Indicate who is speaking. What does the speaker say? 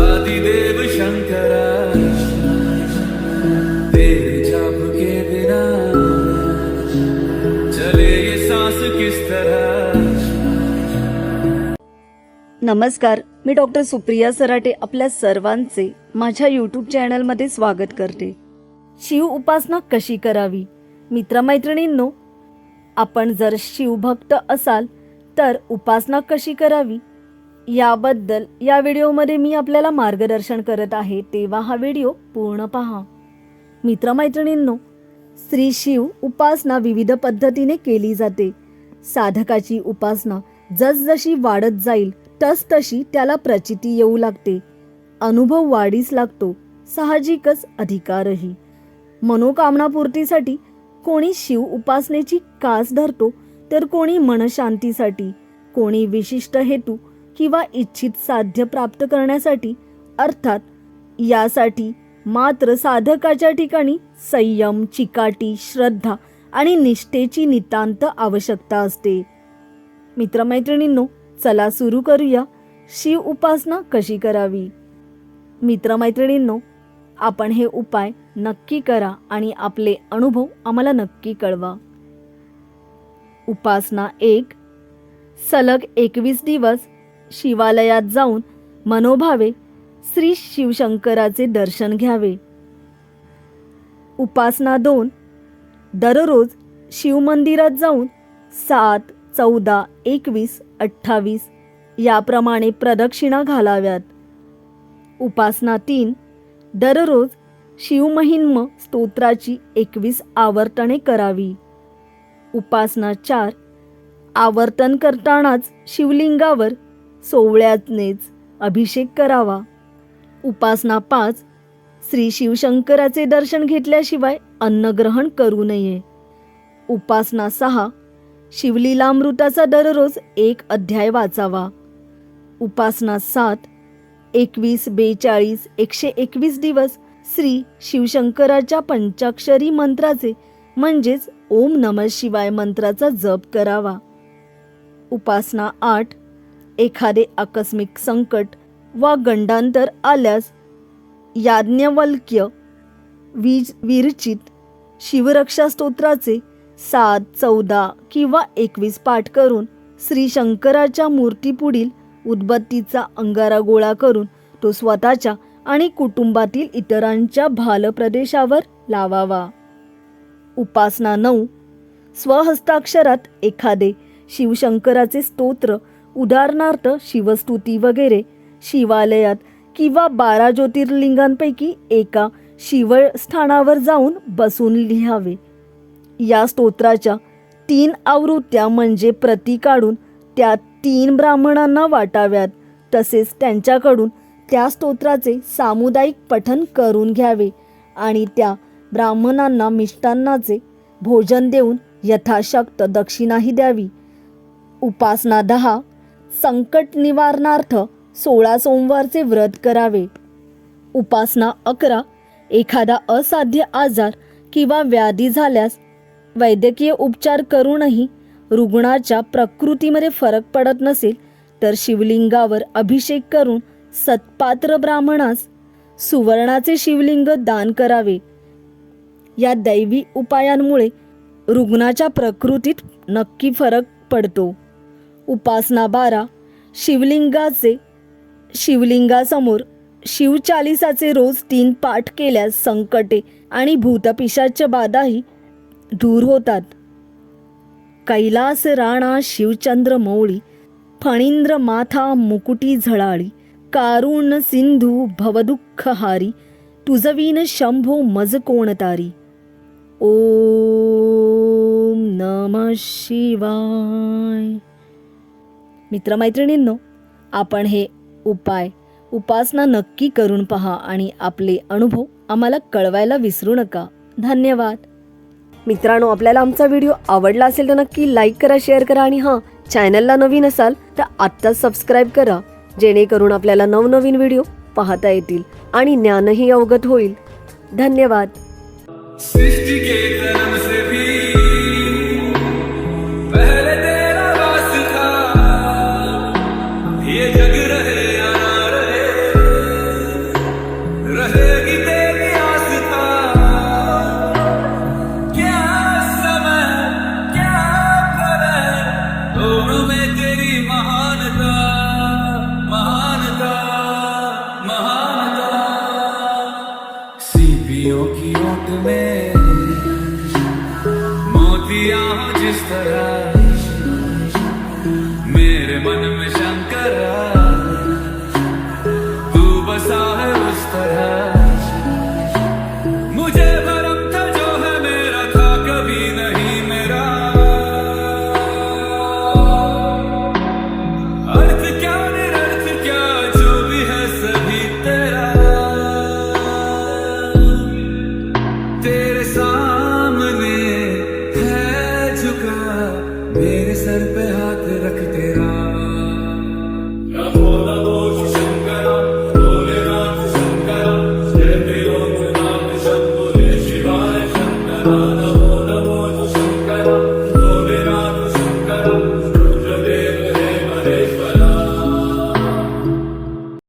Speaker 1: आदिदेव तेरे जाप के बिना चले ये सांस किस तरह.
Speaker 2: नमस्कार मी डॉक्टर सुप्रिया सराटे आपल्या सर्वांचे माझ्या यूट्यूब चॅनलमध्ये स्वागत करते. शिव उपासना कशी करावी? मित्रमैत्रिणींनो आपण जर शिवभक्त असाल तर उपासना कशी करावी? याबद्दल या व्हिडिओमध्ये मी आपल्याला मार्गदर्शन करत आहे तेव्हा हा व्हिडिओ पूर्ण पहा. मित्रमैत्रिणींनो श्री शिव उपासना विविध पद्धतीने केली जाते. साधकाची उपासना जसजशी वाढत जाईल तसतशी त्याला प्रचिती येऊ लागते. अनुभव वाढीस लागतो साहजिकच अधिकारही. मनोकामनापूर्तीसाठी कोणी शिव उपासनेची कास धरतो तर कोणी मनशांतीसाठी कोणी विशिष्ट हेतू किंवा इच्छित साध्य प्राप्त करण्यासाठी अर्थात यासाठी मात्र साधकाच्या ठिकाणी संयम चिकाटी श्रद्धा आणि निष्ठेची नितांत आवश्यकता असते. मित्रमैत्रिणींनो चला सुरू करूया शिव उपासना कशी करावी? मित्रमैत्रिणींनो आपण हे उपाय नक्की करा आणि आपले अनुभव आम्हाला नक्की कळवा. उपासना एक. सलग एकवीस दिवस शिवालयात जाऊन मनोभावे श्री शिवशंकराचे दर्शन घ्यावे. उपासना दोन. दररोज शिवमंदिरात जाऊन सात चौदा एकवीस अठ्ठावीस याप्रमाणे प्रदक्षिणा घालाव्यात. उपासना तीन. दररोज शिवमहिन्म स्तोत्राची एकवीस आवर्तने करावी. उपासना चार. आवर्तन करतानाच शिवलिंगावर सोवळ्यानेच अभिषेक करावा. उपासना पाच. श्री शिवशंकराचे दर्शन घेतल्याशिवाय अन्नग्रहण करू नये. उपासना सहा. शिवलीलामृताचा दररोज एक अध्याय वाचावा. उपासना सात. एकवीस बेचाळीस एकशे एकवीस दिवस श्री शिवशंकराच्या पंचाक्षरी मंत्राचे म्हणजेच ओम नम शिवाय मंत्राचा जप करावा. उपासना आठ एखादे आकस्मिक संकट वा गंडांतर आल्यास याज्ञवल्क्य वीज विरचित शिवरक्षा स्तोत्राचे सात चौदा किंवा एकवीस पाठ करून श्री शंकराच्या मूर्तीपुढील उदबत्तीचा अंगारा गोळा करून तो स्वतःच्या आणि कुटुंबातील इतरांच्या भाल प्रदेशावर लावावा. उपासना नऊ. स्वहस्ताक्षरात एखादे शिवशंकराचे स्तोत्र उदाहरणार्थ शिवस्तुती वगैरे शिवालयात किंवा बारा ज्योतिर्लिंगांपैकी एका शिवस्थानावर जाऊन बसून लिहावे. या स्तोत्राच्या तीन आवृत्त्या म्हणजे प्रती काढून त्या तीन ब्राह्मणांना वाटाव्यात. तसेच त्यांच्याकडून त्या स्तोत्राचे सामुदायिक पठन करून घ्यावे आणि त्या ब्राह्मणांना मिष्टान्नाचे भोजन देऊन यथाशक्त दक्षिणाही द्यावी. उपासना दहा संकट निवारणार्थ सोळा सोमवारचे व्रत करावे. उपासना अकरा एखादा असाध्य आजार किंवा व्याधी झाल्यास वैद्यकीय उपचार करूनही रुग्णाच्या प्रकृतीमध्ये फरक पडत नसेल तर शिवलिंगावर अभिषेक करून सत्पात्र ब्राह्मणास सुवर्णाचे शिवलिंग दान करावे. या दैवी उपायांमुळे रुग्णाच्या प्रकृतीत नक्की फरक पडतो. उपासना बारा. शिवलिंगाचे शिवलिंगासमोर शिवचालिसाचे रोज तीन पाठ केल्यास संकटे आणि भूतपिशाच्या बाधाही दूर होतात. कैलास राणा शिवचंद्र मौळी फणींद्र माथा मुकुटी झळाळी कारुण सिंधू भवदुःखहारी तुझवीन शंभो मज कोणतारी. ओम नम शिवाय. मित्रमैत्रिणींनो आपण हे उपाय उपासना नक्की करून पहा आणि आपले अनुभव आम्हाला कळवायला विसरू नका. धन्यवाद. मित्रांनो आपल्याला आमचा व्हिडिओ आवडला असेल तर नक्की लाईक करा शेअर करा आणि हां चॅनलला नवीन असाल तर आत्ताच सबस्क्राईब करा जेणेकरून आपल्याला नवनवीन व्हिडिओ पाहता येतील आणि ज्ञानही अवगत होईल. धन्यवाद.
Speaker 1: Sophisticated, I'm a savvy.